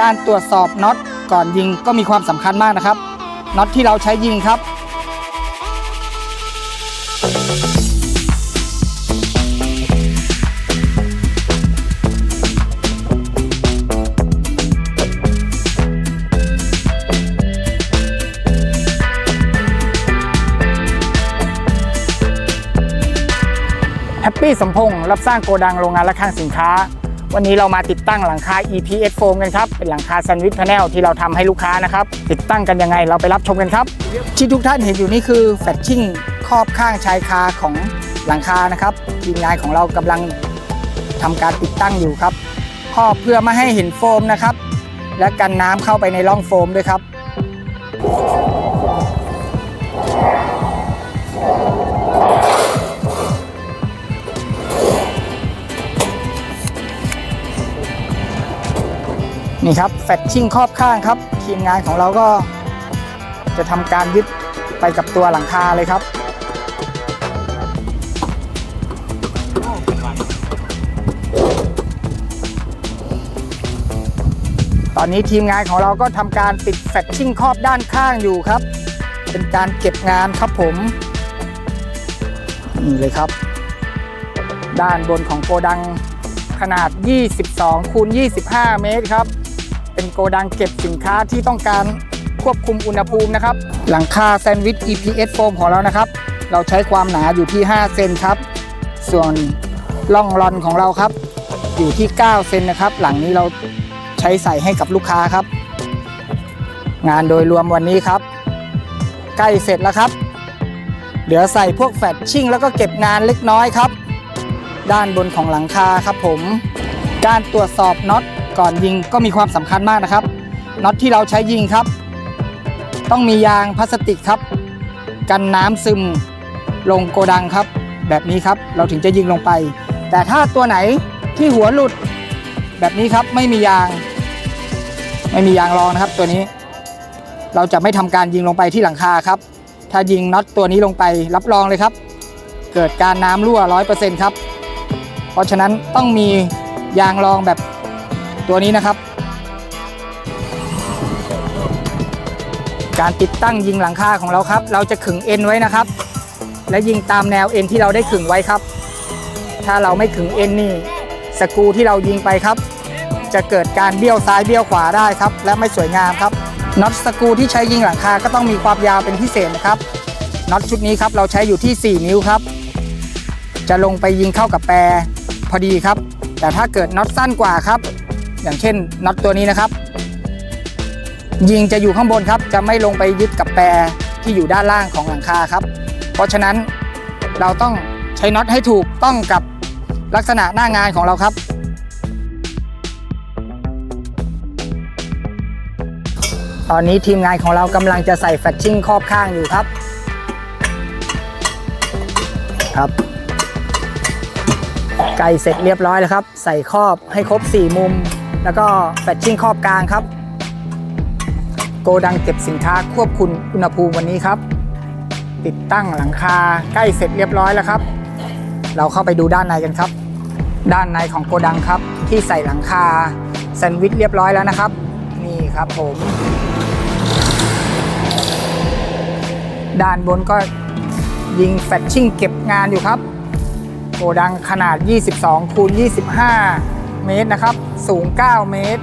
การตรวจสอบน็อตก่อนยิงก็มีความสำคัญมากนะครับน็อตที่เราใช้ยิงครับ แฮปปี้สมพงษ์รับสร้างโกดังโรงงานและคลังสินค้า วันนี้เรามาติดตั้งหลังคา EPS Foam กันครับ เป็นหลังคาแซนด์วิชพาแนลที่เราทำให้ลูกค้านะครับ ติดตั้งกันยังไงเราไปรับชมกันครับ ที่ทุกท่านเห็นอยู่นี่คือแฟชชิ่งครอบข้างชายคาของหลังคานะครับทีมงานของเรากำลังทำการติดตั้งอยู่ครับครอบเพื่อไม่ให้เห็นโฟมนะครับ และกันน้ำเข้าไปในร่องโฟมด้วยครับ นี่ครับแฟชชิ่งครอบข้างครับ ทีมงานของเราก็จะทำการยึดไปกับตัวหลังคาเลยครับตอนนี้ทีมงานของเราก็ทำการติดแฟชชิ่งครอบด้านข้างอยู่ครับ เป็นการเก็บงานครับผมนี่เลยครับ ด้านบนของโกดังขนาด 22คูณ25 เมตรครับ เป็นโกดังเก็บสินค้าที่ต้องการควบคุมอุณหภูมินะครับ หลังคาแซนด์วิช EPS โฟมของเรานะครับ เราใช้ความหนาอยู่ที่ 5 เซนครับ ส่วนล่องรอนของเราครับ อยู่ที่ 9 เซนนะครับ หลังนี้เราใช้ใส่ให้กับลูกค้าครับ งานโดยรวมวันนี้ครับ ใกล้เสร็จแล้วครับ เหลือใส่พวกแฟตชิ่งแล้วก็เก็บงานเล็กน้อยครับ ด้านบนของหลังคาครับผม การตรวจสอบน็อต ก่อนยิงก็มีความสำคัญมากนะครับน็อตที่เราใช้ยิงครับ ต้องมียางพลาสติกครับ กันน้ำซึมลงโกดังครับ แบบนี้ครับเราถึงจะยิงลงไป แต่ถ้าตัวไหนที่หัวหลุดแบบนี้ครับไม่มียาง ไม่มียางรองนะครับ ตัวนี้ เราจะไม่ทำการยิงลงไปที่หลังคาครับ ถ้ายิงน็อตตัวนี้ลงไปรับรองเลยครับ เกิดการน้ำรั่ว100%ครับเพราะฉะนั้นต้องมียางรองแบบ ตัวนี้นะครับ การติดตั้งยิงหลังคาของเราครับ เราจะขึงเอ็นไว้นะครับ และยิงตามแนวเอ็นที่เราได้ขึงไว้ครับ ถ้าเราไม่ขึงเอ็นนี่สกูที่เรายิงไปครับ จะเกิดการเบี้ยวซ้ายเบี้ยวขวาได้ครับ และไม่สวยงามครับน็อตสกูที่ใช้ยิงหลังคาก็ต้องมีความยาวเป็นพิเศษนะครับน็อตชุดนี้ครับเราใช้อยู่ที่ 4 นิ้วครับ จะลงไปยิงเข้ากับแปรพอดีครับ แต่ถ้าเกิดน็อตสั้นกว่าครับ อย่างเช่นน็อตตัวนี้นะครับ ยิงจะอยู่ข้างบนครับ จะไม่ลงไปยึดกับแปรที่อยู่ด้านล่างของหลังคาครับ เพราะฉะนั้นเราต้องใช้น็อตให้ถูกต้องกับลักษณะหน้างานของเราครับ ตอนนี้ทีมงานของเรากำลังจะใส่แฟชชิ่งครอบข้างอยู่ครับ ครับไก่เสร็จเรียบร้อยแล้วครับ ใส่ครอบให้ครบ 4 มุม แล้วก็แฟชชิ่งครอบกลางครับ โกดังเก็บสินค้าควบคุมอุณหภูมิวันนี้ครับ ติดตั้งหลังคาใกล้เสร็จเรียบร้อยแล้วครับ เราเข้าไปดูด้านในกันครับ ด้านในของโกดังครับ ที่ใส่หลังคาแซนด์วิชเรียบร้อยแล้วนะครับ นี่ครับผม ด้านบนก็ยิงแฟชชิ่งเก็บงานอยู่ครับ โกดังขนาด 22คูณ25 เมตรนะครับ สูง 9 เมตร